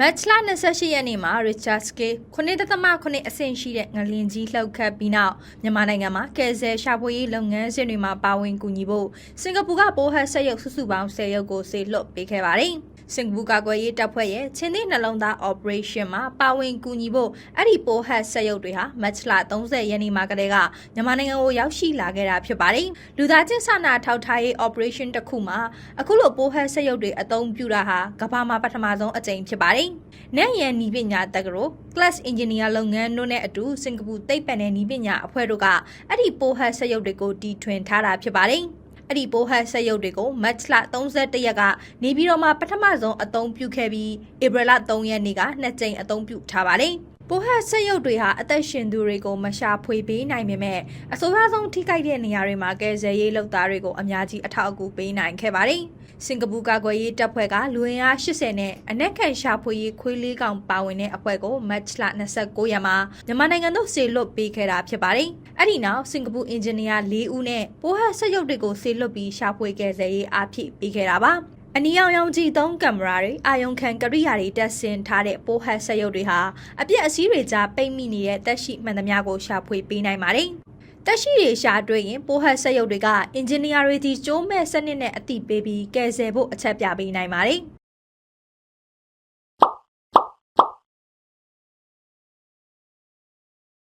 မတ်လ28ရက်နေ့မှာ Richard Scale 9.8အဆင့်ရှိတဲ့ငလင်ကြီးလှုပ်ခတ်ပြီးနောက်မြန်မာနိုင်ငံမှာကယ်ဆယ်ရှာဖွေရေးလုပ်ငန်းစဉ်တွေမှာပါဝင်ကူညီဖို့စင်ကာပူကပိုးဟတ်ဆက်ရုပ်စုစုပေါင်း10ရုပ်ကိုဆေလွတ်ပေးခဲ့ပါတယ်။ စင်ကာပူကာကွယ်ရေးတပ်ဖွဲ့ရဲ့ချင်းသစ်နှလုံးသား operation မှာပါဝင်ကူညီဖို့အဲ့ဒီပိုးဟတ်ဆက်ရုပ်တွေဟာမတ်လ30ရက်နေ့မှာကတည်းကမြန်မာနိုင်ငံကိုရောက်ရှိလာခဲ့တာဖြစ်ပါတယ်။လူသားချင်းစာနာထောက်ထားရေး operation တစ်ခုမှာအခုလိုပိုးဟတ်ဆက်ရုပ်တွေအသုံးပြုတာဟာကမ္ဘာမှာပထမဆုံးအကြိမ်ဖြစ်ပါတယ်။နဲ့ရန်နီးပညာတက္ကသိုလ် class engineer လုပ်ငန်းတို့နဲ့အတူစင်ကာပူသိပ္ပံနဲ့နီးပညာအဖွဲ့တို့ကအဲ့ဒီပိုးဟတ်ဆက်ရုပ်တွေကိုတီထွင်ထားတာဖြစ်ပါတယ်။ အဲ့ဒီပိုးဟတ်ဆက်ရုပ်တွေကိုမတ်လ31ရက်ကနေပြီးတော့မှပထမဆုံးအသုံးပြုခဲ့ပြီးဧပြီလ3ရက်နေ့ကနှစ်ကြိမ်အသုံးပြုထားပါတယ်။ ပိုဟတ်ဆက်ရုပ်တွေဟာအသက်ရှင်သူတွေကိုမရှာဖွေပေးနိုင်ပေမဲ့အဆိုးအဆုံးထိခိုက်တဲ့နေရာတွေမှာကယ်ဆယ်ရေးလုပ်သားတွေကိုအများကြီးအထောက်အကူပေးနိုင်ခဲ့ပါတယ်။စင်ကာပူကာကွယ်ရေးတပ်ဖွဲ့ကလူဝင်အား80နဲ့အနက်ခံရှာဖွေရေးခွေးလေးကောင်ပါဝင်တဲ့အဖွဲ့ကိုမတ်လ29ရက်မှာမြန်မာနိုင်ငံသို့ဆေလွတ်ပေးခဲ့တာဖြစ်ပါတယ်။အဲ့ဒီနောက်စင်ကာပူအင်ဂျင်နီယာ၄ဦးနဲ့ပိုဟတ်ဆက်ရုပ်တွေကိုဆေလွတ်ပြီးရှာဖွေကယ်ဆယ်ရေးအားဖြည့်ပေးခဲ့တာပါ။ အနီရောင်ရောင်ကြည့်သုံးကင်မရာတွေအာယုံခံကရိယာတွေတက်ဆင်ထားတဲ့ပိုးဟတ်ဆက်ရုပ်တွေဟာအပြက်အစည်းတွေကြားပိတ်မိနေတဲ့တက်ရှိမှန်သမျှကိုရှာဖွေပေးနိုင်ပါတယ်။တက်ရှိတွေရှာတွေ့ရင်ပိုးဟတ်ဆက်ရုပ်တွေကအင်ဂျင်နီယာတွေဒီကျိုးမဲ့စနစ်နဲ့အတိပေးပြီးကယ်ဆယ်ဖို့အချက်ပြပေးနိုင်ပါတယ်။